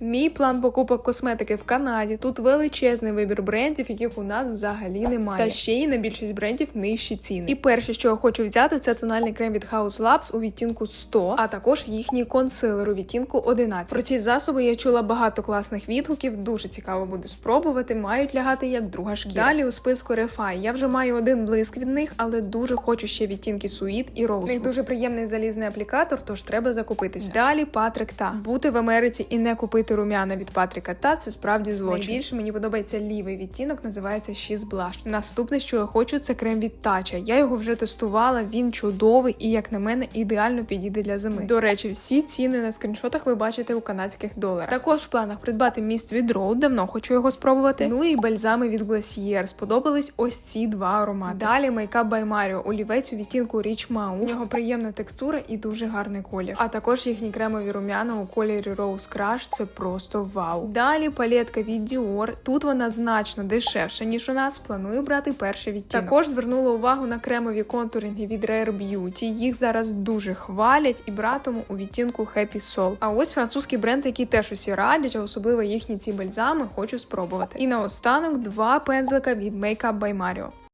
Мій план покупок косметики в Канаді. Тут величезний вибір брендів, яких у нас взагалі немає. Та ще й на більшість брендів нижчі ціни. І перше, що я хочу взяти, це тональний крем від House Labs у відтінку 100, а також їхній консилер у відтінку 11. Про ці засоби я чула багато класних відгуків. Дуже цікаво буде спробувати. Мають лягати як друга шкіра. Далі у списку Refy. Я вже маю один блиск від них, але дуже хочу ще відтінки Sweet і Rose. У них дуже приємний залізний аплікатор, тож треба закупитися. Далі Патрик Та. Бути в Америці і не купити рум'яна від Патріка Та це справді злочин. Найбільше мені подобається лівий відтінок, називається She's Blush. Наступне, що я хочу, це крем від Тача. Я його вже тестувала. Він чудовий і, як на мене, ідеально підійде для зими. До речі, всі ціни на скріншотах ви бачите у канадських доларах. Також в планах придбати міст від Road, давно хочу його спробувати. Ну і бальзами від Glacier. Сподобались ось ці два аромати. Далі Makeup by Mario, олівець у відтінку Rich Mauve. У нього приємна текстура і дуже гарний колір. А також їхні кремові рум'яна у кольорі Rose Crush. Це просто вау. Далі палетка від Dior. Тут вона значно дешевша, ніж у нас. Планую брати перший відтінок. Також звернула увагу на кремові контуринги від Rare Beauty. Їх зараз дуже хвалять і братиму у відтінку Happy Soul. А ось французький бренд, який теж усі радять, а особливо їхні ці бальзами, хочу спробувати. І наостанок два пензлика від Makeup by Mario.